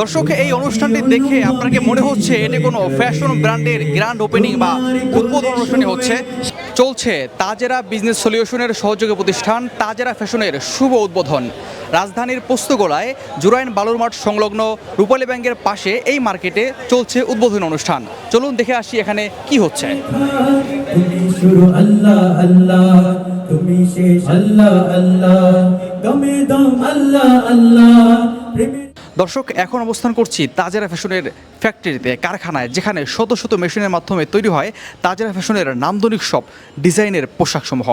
দর্শক, এই অনুষ্ঠানটি দেখে আপনাকে মনে হচ্ছে এটি কোনো ফ্যাশন ব্র্যান্ডের গ্র্যান্ড ওপেনিং বা উদ্বোধন অনুষ্ঠানে হচ্ছে? চলছে তাজেরা বিজনেস সলিউশনের সহযোগী প্রতিষ্ঠান তাজেরা ফ্যাশনের শুভ উদ্বোধন। রাজধানীর পোস্তগোলায় জুরাইন বালুর মাঠ সংলগ্ন রূপালী ব্যাংকের পাশে এই মার্কেটে চলছে উদ্বোধন অনুষ্ঠান। চলুন দেখে আসি এখানে কি হচ্ছে। তুমি শেষ, আল্লাহ আল্লাহ। দমে, আল্লাহ আল্লাহ। দর্শক এখন অবস্থান করছি তাজেরা ফ্যাশনের ফ্যাক্টরিতে কারখানায় যেখানে শত শত মেশিনের মাধ্যমে তৈরি হয় তাজেরা ফ্যাশনের নান্দনিক সব ডিজাইনের পোশাকসমূহ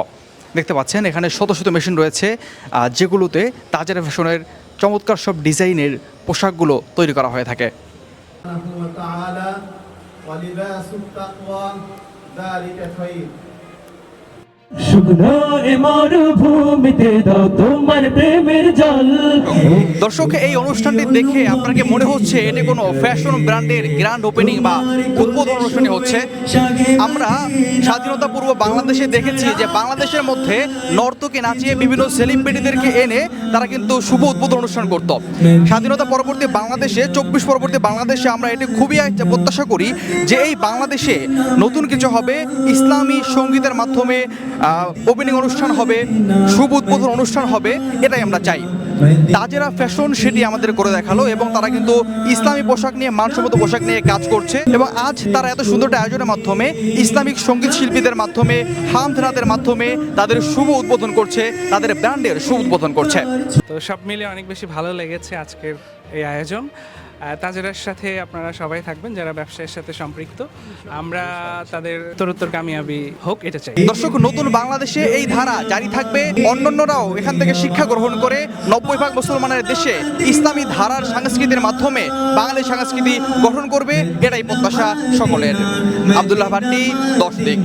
দেখতে পাচ্ছেন এখানে শত শত মেশিন রয়েছে আহ, যেগুলোতে তাজেরা ফ্যাশনের চমৎকার সব ডিজাইনের পোশাকগুলো তৈরি করা হয়ে থাকে سبحانه وتعالى ولباس التقوى ذلك خير দর্শক, এই অনুষ্ঠানটি দেখে আপনাকে মনে হচ্ছে এটি কোনো ফ্যাশন ব্র্যান্ডের গ্র্যান্ড ওপেনিং বা উদ্বোধন অনুষ্ঠানই হচ্ছে। আমরা স্বাধীনতা পূর্ব বাংলাদেশে দেখেছি যে বাংলাদেশের মধ্যে নর্তকে নাচিয়ে বিভিন্ন সেলিব্রিটিদেরকে এনে তারা কিন্তু শুভ উদ্বোধন অনুষ্ঠান করত। স্বাধীনতা পরবর্তী বাংলাদেশে, চব্বিশ পরবর্তী বাংলাদেশে আমরা এটি খুবই একটা প্রত্যাশা করি যে এই বাংলাদেশে নতুন কিছু হবে। ইসলামী সঙ্গীতের মাধ্যমে ওপেনিং অনুষ্ঠান হবে, শুভ উদ্বোধন অনুষ্ঠান হবে, এটাই আমরা চাই। তাজেরা ফ্যাশন সেটি আমাদের করে দেখাল এবং তারা কিন্তু ইসলামী পোশাক নিয়ে, মানসম্মত পোশাক নিয়ে কাজ করছে এবং আজ তারা এত সুন্দর একটা আয়োজনের মাধ্যমে, ইসলামিক সংগীত শিল্পীদের মাধ্যমে হামধনাদের মাধ্যমে তাদের শুভ উদ্বোধন করছে, তাদের ব্র্যান্ডের শুভ উদ্বোধন করছে। তো সব মিলিয়ে অনেক বেশি ভালো লেগেছে আজকের এই আয়োজন। তাজেরার সাথে আপনারা সবাই থাকবেন যারা ব্যবসায়ের সাথে সম্পৃক্ত। আমরা তাদের উত্তরোত্তর কামিয়াবি হোক, এটা চাই। দর্শক, নতুন বাংলাদেশে এই ধারা জারি থাকবে। অন্যান্যরাও এখান থেকে শিক্ষা গ্রহণ করে নব্বই ভাগ মুসলমানের দেশে ইসলামী ধারার সংস্কৃতির মাধ্যমে বাঙালি সংস্কৃতি গঠন করবে, এটাই প্রত্যাশা সকলের। আবদুল্লাহ ভাট্টি, দশ দিক।